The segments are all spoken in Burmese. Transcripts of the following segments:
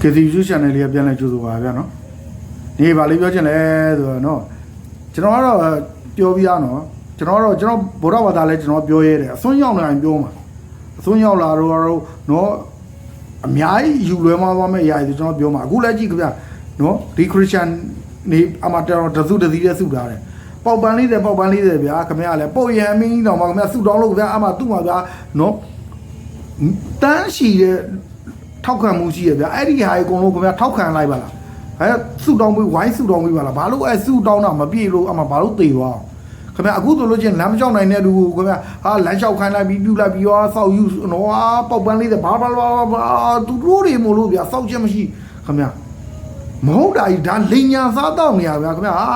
KC YouTube channel လေးကပြန်လဲကြိုးဆိုပါဗျာနော်ဒီပါလေးပြောချင်လဲဆိုတော့နော်ကျွန်တော်ကတော့ပြောပြရနော်ကျွန်တော်ကတော့ကျွန်တော်ဗုဒ္ဓဘာသာလဲကျွန်တော်ပြောရဲတယ်အစွန်းရောက်နေပြောမှာအစွန်းရောက်လာတော့တော့နော်အများကြီးယူလွဲမှာသွားမဲ့အရာတွေကျွန်တော်ပြောမှာအခုလည်းကြည့်ကြဗျာနော်ဒီခရစ်ယာန်နေအမတော်တစုတစည်းရဲ့စုထားတယ်ပေါက်ပန်းလေးတယ်ပေါက်ပန်းလေးတယ်ဗျာခင်ဗျားလည်းပုတ်ရံမင်းတော်မှာခင်ဗျာစုတောင်းလို့ဗျာအမသူ့မှာဗျာနော်တန်းရှိတဲ့ ထောက်ခံမှုရှိရဗျအဲ့ဒီဟာအကုန်လုံးခင်ဗျာထောက်ခံလိုက်ပါလားအဲစုတောင်းပြီးဝိုင်းစုတောင်းပြီးပါလားဘာလို့အဲစုတောင်းတာမပြေလို့အမှဘာလို့တေသွားအောင်ခင်ဗျာအခုဆိုလို့ချင်းလမ်းမလျှောက်နိုင်တဲ့လူကိုခင်ဗျာဟာလမ်းလျှောက်ခိုင်းလိုက်ပြီးပြူလိုက်ပြီးရောစောက်ယူနော်ဟာပေါက်ပန်းလေးတဲ့ဘာဘာဘာဘာသူတို့တွေမို့လို့ဗျာစောက်ချက်မရှိခင်ဗျာမဟုတ်တာကြီးဒါလိန်ညာစားတော့နေရဗျာခင်ဗျာဟာ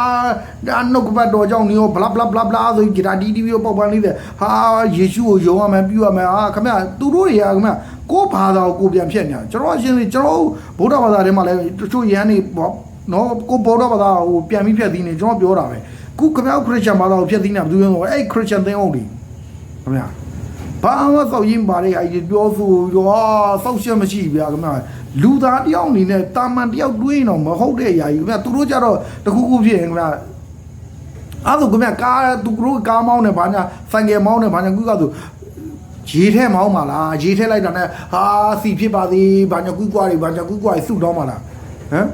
ဒါနှုတ်ကပတ်တော်ကြောင့်နေရောဘလာဘလာဘလာဘလာဆိုကြတာဒီဒီရောပေါက်ပန်းလေးတဲ့ဟာယေရှုကိုယုံရမယ်ပြုရမယ်ဟာခင်ဗျာသူတို့တွေကခင်ဗျာ ကိုယ့်ဘာသာကိုကိုယ်ပြန်ဖြတ်နေတာကျွန်တော်အရှင်းကျွန်တော်ဗုဒ္ဓဘာသာထဲမှာလည်းတချို့ယန်းနေပေါ့နော်ကိုဗုဒ္ဓဘာသာကိုပြန်ပြီးဖြတ်သိနေကျွန်တော်ပြောတာပဲခုခင်ဗျာခရစ်ယာန်ဘာသာကိုဖြတ်သိနေတာဘယ်သူလဲအဲ့ခရစ်ယာန်သင်းအောင်ဒီခင်ဗျာဘာမှစောက်ရင်ပါလေအဲ့ဒီပြောဆိုရောစောက်ချက်မရှိဗျာခင်ဗျာလူသားတယောက်အနေနဲ့တာမန်တယောက်တွေးရင်တော့မဟုတ်တဲ့အရာကြီးခင်ဗျာသူတို့ကြတော့တခုခုဖြစ်ရင်ခင်ဗျာအဲ့ဒါခင်ဗျာကားသူတို့ကားမောင်းနေဘာညာဆိုင်ကယ်မောင်းနေဘာညာခုကဆို ရေထဲမောင်းပါလားရေထဲလိုက်တာနဲ့ဟာစီဖြစ်ပါသေးဘာညာကူးကွာတွေဘာညာကူးကွာတွေစုတောင်းပါလားဟမ်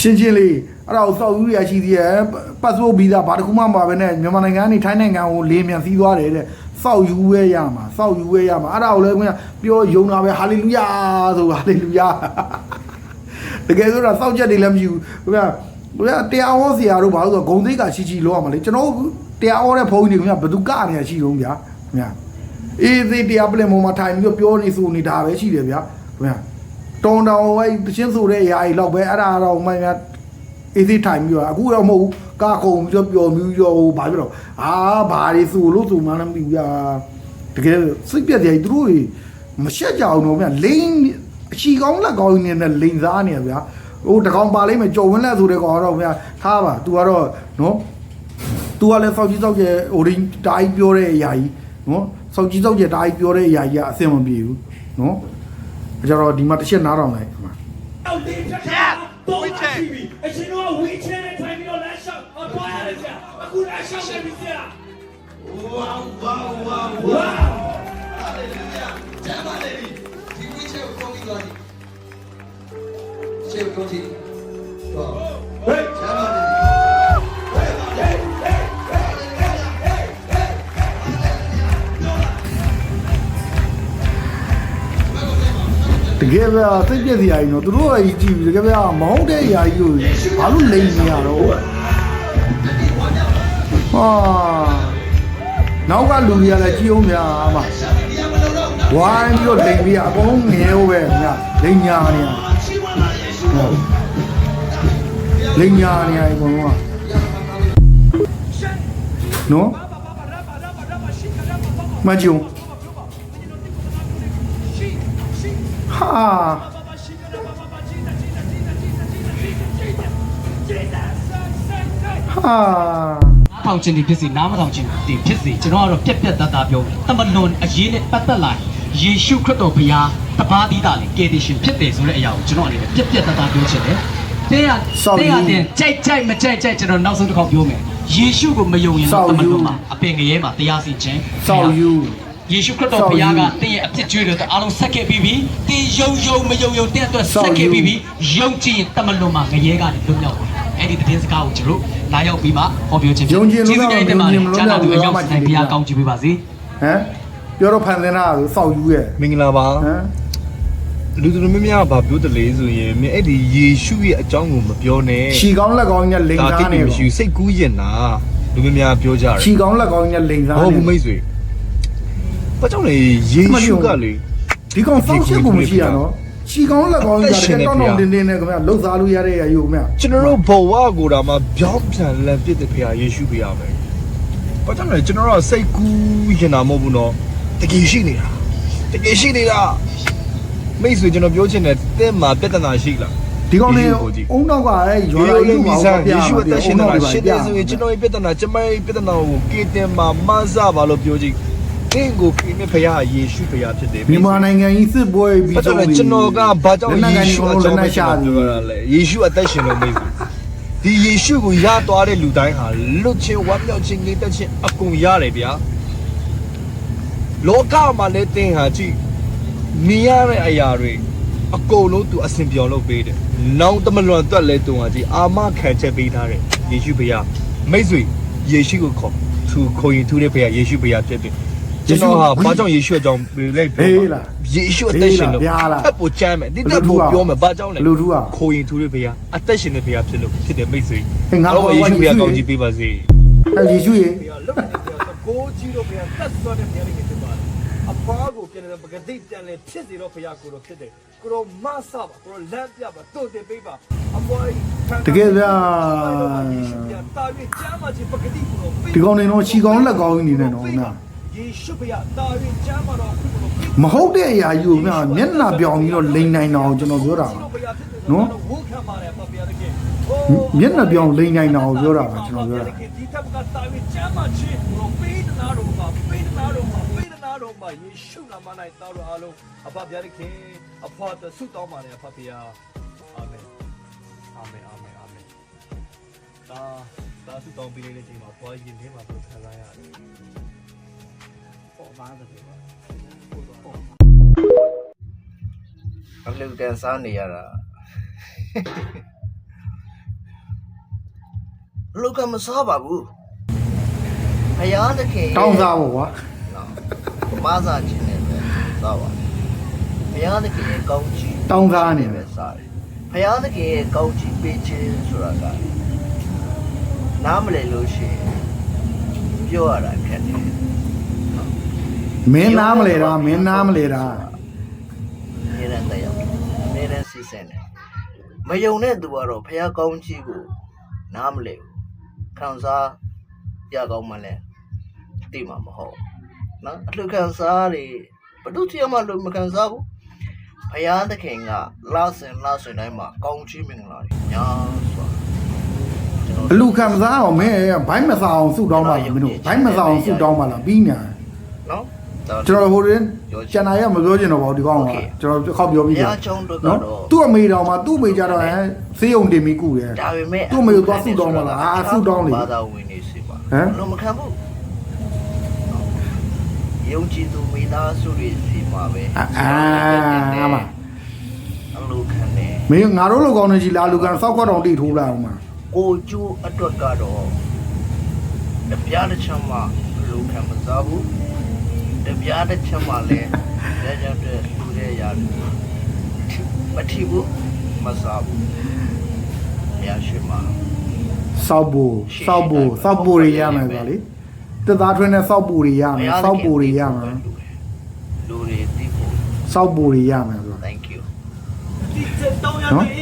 ရှင်းချင်းလေးအဲ့ဒါကိုစောက်ယူရရှိသေးရဲ့ပတ်စပို့ဗီဇာဘာတစ်ခုမှမပါဘဲနဲ့မြန်မာနိုင်ငံကနေထိုင်းနိုင်ငံကိုလေမြန်စီးသွားတယ်တဲ့စောက်ယူဝဲရမှာစောက်ယူဝဲရမှာအဲ့ဒါကိုလည်းခင်ဗျာပြောယုံတာပဲဟာလေလုယာဆိုဟာလေလုယာတကယ်ဆိုတော့စောက်ချက်တွေလည်းမရှိဘူးခင်ဗျာခင်ဗျာတရားဟောဆရာတို့ဘာလို့ဆိုတော့ဂုံသိက္ခာရှိရှိလောက်ရမှာလေကျွန်တော် တို့တရားဟောတဲ့ဘုန်းကြီးတွေခင်ဗျာဘယ်သူကနေရရှိတော့ဗျာခင်ဗျာအေးသေးတရားပလင်ပေါ်မှာထိုင်ပြီးတော့ပြောနေဆိုနေတာပဲရှိတယ်ဗျာခင်ဗျာတောင်းတောင်းအဲ့တချင်းဆိုတဲ့အရာကြီးလောက်ပဲအဲ့ဒါတော့မှန်များအေးသေးထိုင်ပြီးတော့အခုတော့မဟုတ်ဘူးကာခုံပြီးတော့ပျော်မြူးရောဘာဖြစ်တော့အာဘာတွေဆိုလို့ဆိုမှလည်းမသိဘူးဗျာတကယ်စိတ်ပြက်တယ်သူတို့တွေမရှက်ကြအောင်တော့ဗျာလိန်အချီကောင်းလက်ကောင်းနေနဲ့လိန်စားနေရဗျာဟိုတကောင်ပါလိမ့်မယ်ကြော်ဝင်းလက်ဆိုတဲ့ကောင်တော့ဗျာထားပါ तू ကတော့နော် तू ကလည်းစောက်ကြီးစောက်ကျဲဟိုရင်းတားကြီးပြောတဲ့အရာကြီးနော်စောက်ကြီးစောက်ကျဲတားကြီးပြောတဲ့အရာကြီးကအဆင်မပြေဘူးနော်အဲကြတော့ဒီမှာတစ်ချက်နားထောင်လိုက်ဒီမှာအောက်တင်ဖြတ်တာတော့ရှိပြီအရှင်တို့ကဝီချဲနဲ့ထိုင်ပြီးတော့လမ်းလျှောက်အသွားရတယ်ကြာအခုလမ်းလျှောက်နေပြီကြာဝေါဝေါဝေါဝေါကျမ်းပါလေဒီဝိချေကိုကောင်းပြီးသွားပြီချေကိုကောင်းပြီး တကယ်ပဲစိတ်ပြည့်စရာကြီးနော်သူတို့ကကြီးကြည့်ပြီးတကယ်ပဲမဟုတ်တဲ့အရာကြီးကိုဘာလို့လိန်နေရတော့ဟာနောက်ကလူတွေကလည်းကြည့်အောင်များမှာဝိုင်းပြီးတော့လိန်ပြီးအကုန်လုံးငဲဟုတ်ပဲညလိန်ညာနေရဟုတ်လိန်ညာနေရအကုန်လုံးကနော်မကြုံဟာ ဟာထောင်ခြင်းတွေဖြစ်စီနားမထောင်ခြင်းတွေဖြစ်စီကျွန်တော်ကတော့ပြက်ပြက်တတ်တာပြောတယ်တမလွန်အရေးနဲ့ပတ်သက်လာယေရှုခရစ်တော်ဘုရားတပါးသီးတာလေကယ်တင်ရှင်ဖြစ်တယ်ဆိုတဲ့အရာကိုကျွန်တော်အနေနဲ့ပြက်ပြက်တတ်တာပြောချင်တယ်တဲ့ရတဲ့ရတဲ့ကြိုက်ကြိုက်မကြိုက်ကြိုက်ကျွန်တော်နောက်ဆုံးတစ်ခေါက်ပြောမယ်ယေရှုကိုမယုံရင်တော့တမလွန်မှာအပင်ငရဲမှာတရားစီခြင်းစောက် ယူယေရှုခရစ်တော်ဘုရားကတင်းရဲ့အပြစ်ကြွေးတွေအားလုံးဆက်ခဲ့ပြီးပြီတင်းယုံယုံမယုံယုံတင်းအတွက်ဆက်ခဲ့ပြီးပြီယုံကြည်ရင်တမလွန်မှာငရဲကနေလွတ်မြောက်တယ်အဲ့ဒီသတင်းစကားကိုကျွန်တော်လာရောက်ပြီးမှဟောပြောခြင်းဖြစ်ကျေးဇူးတင်တယ်မှာကျမ်းစာသူအရောက်ဆိုင်ဘုရားကောင်းချီးပေးပါစေဟမ်ပြောတော့ဖန်သင်းတာဆိုစောက်ယူရဲ့မင်္ဂလာပါဟမ်လူသူများများကဘာပြောတလဲဆိုရင်မင်းအဲ့ဒီယေရှုရဲ့အကြောင်းကိုမပြောနဲ့ခြီကောင်းလက်ကောင်းနဲ့လိန်ဒါစားတိနေတ်မရှိဘူးစိတ်ကူးရင်တာလူများများပြောကြတယ်ခြီကောင်းလက်ကောင်းနဲ့လိန်စားဟုတ်နေဘူးမိတ်ဆွေ ဘာကြောင့်လဲယေရှုကလေဒီကောင်စောက်ချက်ကိုမရှိရနော်ခြီကောင်းလက်ကောင်းကြီးကတောင်းတောင်းတင်းတင်းနဲ့ခင်ဗျလှုပ်စားလို့ရတဲ့အရာယူခင်ဗျကျွန်တော်တို့ဘဝကိုဒါမှပြောင်းပြန်လည်ပြစ်တဲ့ဖေဟာယေရှုဖေဟာပဲဘာကြောင့်လဲကျွန်တော်တို့စိတ်ကူးရင်တာမဟုတ်ဘူးနော်တကယ်ရှိနေတာတကယ်ရှိနေတာမိတ်ဆွေကျွန်တော်ပြောချင်တယ်တဲ့မှာပြဿနာရှိလားဒီကောင်လေးအုံနောက်ကအဲရွာယေလိုက်ရှုလို့ပါမိစားပြယေရှုအသက်ရှင်နေတာရှင်းတယ်ဆိုရင်ကျွကျွန်တော်ရဲ့ပြဿနာကျမရဲ့ပြဿနာကိုကေတင်မှာမဆပါလို့ပြောကြည့် တင်းကိုခင်မြဖရာယေရှုဖရာဖြစ်တယ်မြန်မာနိုင်ငံကြီးစစ်ပွဲပြီးဘာကြောင့်လဲကျွန်တော်ကဘာကြောင့်လက်နက်ကိုင်ယေရှုကိုအလက်ကြောင်းနပဲက်ရှရှာင်းသည်ပြောရလဲယေရှုအသက်ရှင်လို့မေးဘူးဒီယေရှုကိုရသွားတဲ့လူတိုင်းဟာလွတ်ချင်းဝမ်းမြောက်ခြင်းငြိမ်သက်ခြင်းအကုန်ရတယ်ဗျာလောကမှာလည်းတင်းဟာကြည့်မြင်ရတဲ့အရာတွေအကုန်လုံးသူအစဉ်ပြောင်းလုပ်ပေးတယ်။နောင်တမလွန်အတွက်လည်းသူဟာကြည့်အာမခံချက်ပေးထားတယ်ယေရှုဘုရားမိတ်ဆွေယေရှုကိုခေါ်သူခေါ်ရင်သူတဲ့ဘုရားယေရှုဘုရားဖြစ်တယ်။ ကျွန်တော်ဟာဘာကြောင့်ယေရှုအကြောင်းလိုက်ပြောဟေးလားယေရှုအသက်ရှင်လို့ဟေးလားဗျာလားအပ်ဖို့ချမ်းမယ်ဒီတက်ဖို့ပြောမယ်ဘာကြောင့်လဲလူထုကခေါ်ရင်သူတဲ့ဘုရားအသက်ရှင်တဲ့ဘုရားဖြစ်လို့ဖြစ်တယ်မိတ်ဆွေဟေးငါတော့ခေါ်ယေရှုဘုရားယေရှုကောင်းကြီးပေးပါစေအဲယေရှုရေဘုရားလုံးတဲ့ဘုရားကိုကြီးတော့ဘုရားတက်သွားတဲ့ဘုရားလေးဖြစ်ပါတယ်အဖွားကိုပြန်တယ်ပကတိပြန်လဲဖြစ်စေတော့ဘုရားကိုတော့ဖြစ်တယ်ကိုတော့မဆပါကိုတော့လမ်းပြပါတို့တယ်ပေးပါအဖွားတကယ်ဗျာတာရကျမ်းမှာကြီးပကတိကိုတော့ဒီကောင်နေတော့ခြီကောင်းလက်ကောင်းကြီးနေတယ်နော်နာ ယေရှုဘုရားတာရကျမ်းမှာတော့ခုကိုတော့မဟုတ်တဲ့အရာကြီးကိုမြမျက်နှာပြောင်ပြီးတော့လိန်နိုင်တော့ကျွန်တော်ပြောတာပါနော်ဝုခံပါတယ်ပါဗျာတကယ်မျက်နှာပြောင်လိန်နိုင်တော့ပြောတာပါကျွန်တော်ပြောတာဒီထပ်ကတာရကျမ်းမှာချင်းကိုတော့ပေးတနာတော့ပါပေးတနာတော့ပါပေးတနာတော့ပါယေရှုနာမ၌တောင်းတော့အားလုံးအဖဗျာတခင်အဖွားတဆုတောင်းပါတယ်အဖဗျာအာမင်အာမင်အာမင်အာမင်ဒါဒါဆုတောင်းပေးတဲ့ချိန်မှာဘွားရင်ထဲမှာပြန်ခံလာရတယ် ပေါ်ပါတဲ့ပါအလူကန်စားနေရတာလူကမစားပါဘူးဖယားသခင်ရဲ့တောင်းစားဖို့ကွာမစားခြင်းနဲ့ပဲစားပါဘုရားသခင်ရဲ့ကောင်းချီးတောင်းစားနေနဲ့ပဲပဲစားတယ်ဘုရားသခင်ရဲ့ကောင်းချီးပေးခြင်းဆိုတာကနားမလည်လို့ရှိရင်ပြောရတာခက်တယ် မင်းနားမလဲတာမင်းနားမလဲတာနေရတဲ့ရောက်နေရစီစင်တယ်မယုံတဲ့သူကတော့ဘုရားကောင်းချီးကိုနားမလည်ဘူးခံစားရကောင်းမှလည်းသိမှာမဟုတ်ဘူးနော်အလှခံစားတွေဘယ်သူတည်းမှလို့မခံစားဘူးဘုရားသခင်ကလာစင်လာစင်တိုင်းမှာကောင်းချီးမင်္ဂလာတွေညာစွာကျွန်တော်အလူခံစားအောင်မင်းဘိုင်းမစားအောင်ဆုတောင်းပါလားမင်းတို့ဘိုင်းမစားအောင်ဆုတောင်းပါလားပြီးညာနော်ဒါ ကျွန်တော်ဟိုရင်ကျန်တာရမပြောချင်တော့ပါဘူးဒီကောင်ကကျွန်တော်ခေါက်ပြောပြီးဘုရားကျောင်းတို့ကတော့သူ့အမေတော်မှာသူ့အမေကြတော့ဟဲဆေးရုံတင်ပြီးကုတယ်ဒါပေမဲ့သူ့အမေကိုသွားဆုတောင်းပါလားအာဆုတောင်းလေဘာသာဝင်နေစီပါဟမ်လုံးမခံဘူးယုံကြည်သူမိသားစုတွေစီမှာပဲအာအာမအလိုခံတယ်မင်းငါတို့လောကောင်းနေကြီးလာလူကန်စောက်ခွက်တော်တိထိုးလာအောင်မှာကိုကျိုးအတွက်ကတော့တပြားတစ်ချမ်းမှအလိုခံမစားဘူး တပြားတစ်ချမ်းမှလည်းရကြတဲ့လူတွေရတယ်မထီဘူးမစားဘူးဘုရားရှိခိုးမှာစောက်ဖို့စောက်ဖို့စောက်ဖို့တွေရမယ်ဆိုတာလေတက်သားထွင်းနဲ့စောက်ဖို့တွေရမယ်စောက်ဖို့တွေရမယ်လူတွေသိဖို့စောက်ဖို့တွေရမယ်ဆိုတာ thank you ဒီချက်တောင်းရတဲ့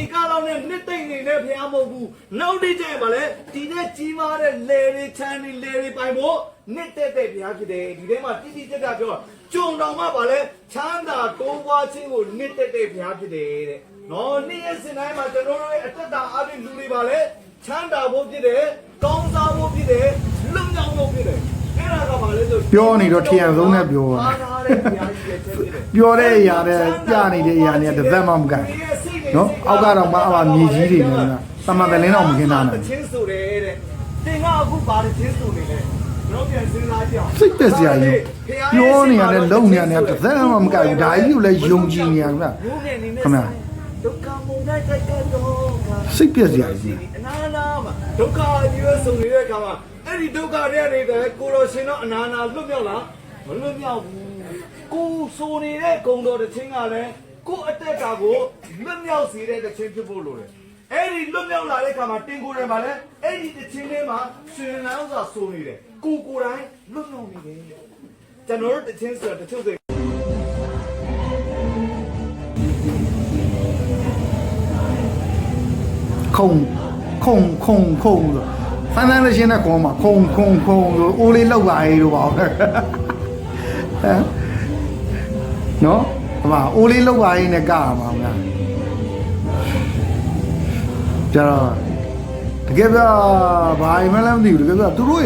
တဲ့ဖះမဟုတ်ဘူးနောက်တစ်ချက်မှာလဲဒီနဲ့ကြီးမားတဲ့လေတွေချမ်းတွေလေတွေပိုင်ဖို့နှစ်သက်တဲ့ဖះဖြစ်တယ်ဒီထဲမှာတိတိကျကျပြောကြုံတော်မှာပါလဲချမ်းသာတိုးပွားခြင်းကိုနှစ်သက်တဲ့ဖះဖြစ်တယ်တဲ့နော်နေ့ရက်စဉ်တိုင်းမှာကျွန်တော်တို့ရဲ့အသက်တာအပြင်လူတွေပါလဲချမ်းသာဖို့ဖြစ်တယ်ကောင်းစားဖို့ဖြစ်တယ်လုံခြုံဖို့ဖြစ်တယ်အဲ့ဒါကပါလဲဆိုပြောနေတော့ထီရန်ဆုံးနဲ့ပြောတာအားထားတဲ့ဖះကြီးရဲ့ချက်ဖြစ်တယ်ပြောတဲ့အရာနဲ့ပြနေတဲ့အရာနဲ့တစ်သက်မှမကန် နော်အောက်ကတော့မအပါမြေကြီးတွေနေတာသမန်တလင်းတော့မခင်းတာနဲ့ချင်းဆိုတယ်တဲ့တင်ကအခုဘာလို့ချင်းဆိုနေလဲကျွန်တော်ပြန်စဉ်းစားကြည့်အောင်စိတ်သက်စရာကြီးပြောနေရတယ်လုံနေရတယ်တစ်သက်မှမကန်ဘူးဒါကြီးကိုလည်းယုံကြည်နေရဗျဘုန်းနဲ့နေနဲ့ခင်ဗျာဒုက္ခမုန်တိုင်းတိုက်တဲ့တော့စိတ်ပြက်စရာကြီးအနာနာမှာဒုက္ခအကြီးပဲဆုံနေတဲ့အခါမှာအဲ့ဒီဒုက္ခတွေကနေတယ်ကိုတော်ရှင်တော့အနာနာလွတ်မြောက်လားမလွတ်မြောက်ဘူးကိုဆိုနေတဲ့ဂုံတော်တစ်ချင်းကလည်း ကိုအတက်ကကိုလွတ်မြောက်စေတဲ့တစ်ချင်းဖြစ်ဖို့လိုတယ်အဲ့ဒီလွတ်မြောက်လာတဲ့အခါမှာတင်ကိုယ်တယ်မှာလဲအဲ့ဒီတစ်ချင်းလေးမှာရှင်လန်းစွာဆိုနေတယ်ကိုကိုယ်တိုင်လွတ်မြောက်နေတယ်ကျွန်တော်တို့တစ်ချင်းဆိုတော့တချို့ဆိုခုံခုံခုံခုံဆိုဆန်းဆန်းလေးရှင်းတဲ့ခေါ်မှာခုံခုံခုံဆိုအိုးလေးလောက်ပါရေးတို့ပါ ဟမ်နော်ဟမအိုးလေးလောက်ပါရေးနဲ့ကရမှာမလားကျတော့တကယ်ပြဘာမှလည်းမသိဘူးတကယ်ပြသူတို့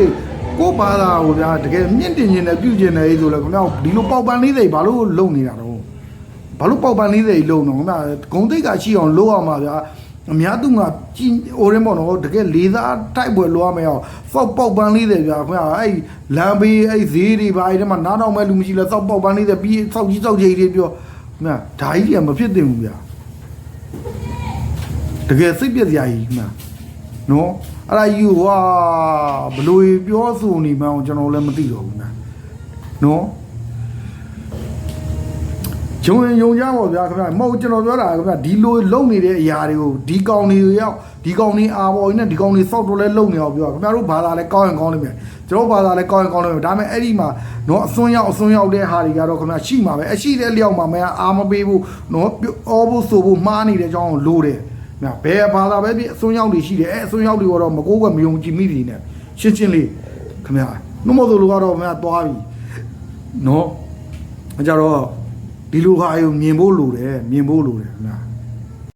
ကိုယ့်ဘာသာကိုဗျာတကယ်မြင့်တင်ခြင်းနဲ့ပြုကျင်တယ်ဆိုလဲခင်ဗျာဒီလိုပေါက်ပန်းလေးတွေဘာလို့လုံနေတာတော့ဘာလို့ပေါက်ပန်းလေးတွေလုံတော့ခင်ဗျာဂုံတိတ်ကရှိအောင်လုပ်အောင်ပါဗျာ အများသူကကြီးဟိုရင်ပေါ့နော်တကယ်လေးစားတိုက်ပွဲလိုရမယ်အောင်စောက်ပေါက်ပန်းလေးတွေဗျာခင်ဗျာအဲ့လမ်းဘေးအဲ့ဈေးတွေဘာအဲ့ဒီမှာနားတော့မဲ့လူမရှိလဲစောက်ပေါက်ပန်းလေးတွေပြီးစောက်ကြီးစောက်ကြီးတွေပြောခင်ဗျာဓာကြီးတွေကမဖြစ်သင့်ဘူးဗျာတကယ်စိတ်ပြက်စရာကြီးခင်ဗျာနော်အဲ့ဒါယူဟာဘလို့ပြောဆိုနေမှန်းကျွန်တော်လည်းမသိတော့ဘူးနာနော် ဂျုံရင်ယုံကြပါဗျာခင်ဗျာမဟုတ်ကျွန်တော်ပြောတာခင်ဗျာဒီလိုလုံနေတဲ့အရာတွေကိုဒီကောင်တွေရောက်ဒီကောင်တွေအာဘော်ကြီးနဲ့ဒီကောင်တွေစောက်တော့လဲလုံနေအောင်ပြောခင်ဗျာတို့ဘာသာလဲကောင်းရင်ကောင်းလိမ့်မယ်ကျွန်တော်ဘာသာလဲကောင်းရင်ကောင်းလိမ့်မယ်ဒါပေမဲ့အဲ့ဒီမှာနော်အစွန်းရောက်အစွန်းရောက်တဲ့ဟာတွေကတော့ခင်ဗျာရှိမှာပဲအရှိတဲ့လျောက်မှာမအာမပေးဘူးနော်အောဖို့ဆိုဖို့မှားနေတဲ့အကြောင်းကိုလိုတယ်မြဘယ်ဘာသာပဲဖြစ်အစွန်းရောက်တွေရှိတယ်အဲအစွန်းရောက်တွေကတော့မကိုးကွယ်မယုံကြည်မိတွေနဲ့ရှင်းရှင်းလေးခမရနှမို့ဆိုလိုကတော့မရသွားပြီနော်အကြတော့ ဒီလိုဟာယူမြင်ဖို့လိုတယ်မြင်ဖို့လိုတယ်ခမရ